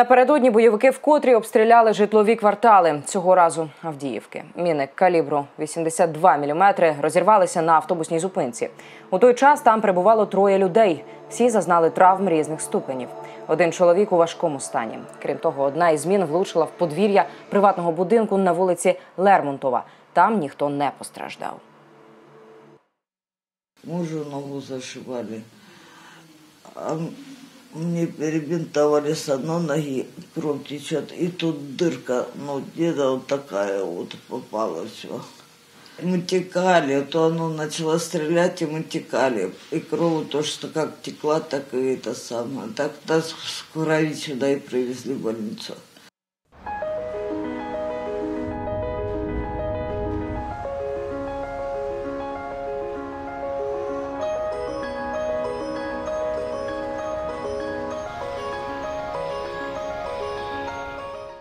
Напередодні бойовики вкотрі обстріляли житлові квартали цього разу Авдіївки. Міни калібру 82 мм розірвалися на автобусній зупинці. У той час там перебувало троє людей. Всі зазнали травм різних ступенів. Один чоловік у важкому стані. Крім того, одна із змін влучила в подвір'я приватного будинку на вулиці Лермонтова. Там ніхто не постраждав. Мужу ногу зашивали. А мне перебинтовали с одной ноги, кровь течет, и тут дырка, ну, где-то вот такая вот попала все. Мы текали, то оно начало стрелять, и мы текали. И кровь тоже что как текла, так и это самое. Так нас в крови сюда и привезли в больницу.